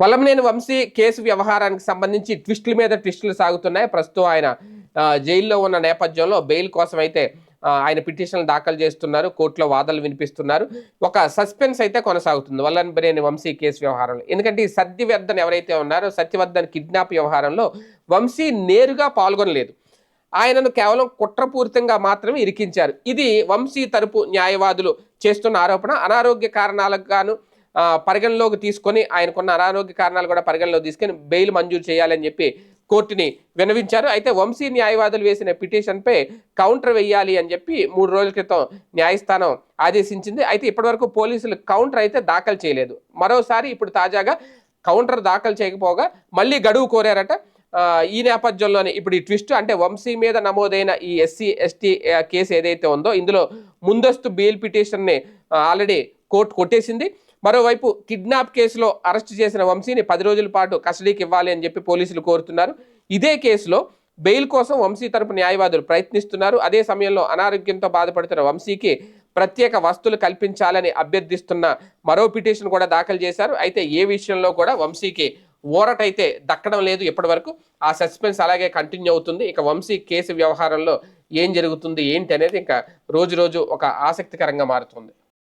పొలంనేని Vamsi case వ్యవహారానికి సంబంధించి ట్విస్టుల మీద ట్విస్టులు సాగుతున్నాయి. ప్రస్తుతం ఆయన జైల్లో ఉన్న నేపథ్యంలో బెయిల్ కోసం అయితే ఆయన పిటిషన్లు దాఖలు చేస్తున్నారు. కోర్టులో వాదనలు వినిపిస్తున్నారు. ఒక సస్పెన్స్ అయితే కొనసాగుతుంది వల్లభనేని వంశీ కేసు వ్యవహారంలో. ఎందుకంటే ఈ సత్యవర్ధన్ ఎవరైతే ఉన్నారో సత్యవర్ధన్ కిడ్నాప్ వ్యవహారంలో వంశీ నేరుగా పాల్గొనలేదు. ఆయనను కేవలం కుట్రపూరితంగా మాత్రమే ఇరికించారు. ఇది వంశీ తరపు న్యాయవాదులు చేస్తున్న ఆరోపణ. అనారోగ్య కారణాలకు గాను పరిగణలోకి తీసుకొని ఆయనకున్న అనారోగ్య కారణాలు కూడా పరిగణలోకి తీసుకొని బెయిల్ మంజూరు చేయాలని చెప్పి కోర్టుని వినవించారు అయితే వంశీ న్యాయవాదులు వేసిన పిటిషన్పై కౌంటర్ వేయాలి అని చెప్పి మూడు రోజుల క్రితం న్యాయస్థానం ఆదేశించింది. అయితే ఇప్పటివరకు పోలీసులు కౌంటర్ అయితే దాఖలు చేయలేదు. మరోసారి ఇప్పుడు తాజాగా కౌంటర్ దాఖలు చేయకపోగా మళ్ళీ గడువు కోరారట. ఈ నేపథ్యంలోనే ఇప్పుడు ఈ ట్విస్ట్ అంటే వంశీ మీద నమోదైన ఈ ఎస్సీ ఎస్టీ కేసు ఏదైతే ఉందో ఇందులో ముందస్తు బెయిల్ పిటిషన్ని ఆల్రెడీ కోర్టు కొట్టేసింది. మరోవైపు కిడ్నాప్ కేసులో అరెస్ట్ చేసిన వంశీని పది రోజుల పాటు కస్టడీకి ఇవ్వాలి అని చెప్పి పోలీసులు కోరుతున్నారు. ఇదే కేసులో బెయిల్ కోసం వంశీ తరపు న్యాయవాదులు ప్రయత్నిస్తున్నారు. అదే సమయంలో అనారోగ్యంతో బాధపడుతున్న వంశీకి ప్రత్యేక వస్తువులు కల్పించాలని అభ్యర్థిస్తున్న మరో పిటిషన్ కూడా దాఖలు చేశారు. అయితే ఏ విషయంలో కూడా వంశీకి ఊరటైతే దక్కడం లేదు ఇప్పటివరకు. ఆ సస్పెన్స్ అలాగే కంటిన్యూ అవుతుంది. ఇక వంశీ కేసు వ్యవహారంలో ఏం జరుగుతుంది ఏంటి అనేది ఇంకా రోజు రోజు ఒక ఆసక్తికరంగా మారుతుంది.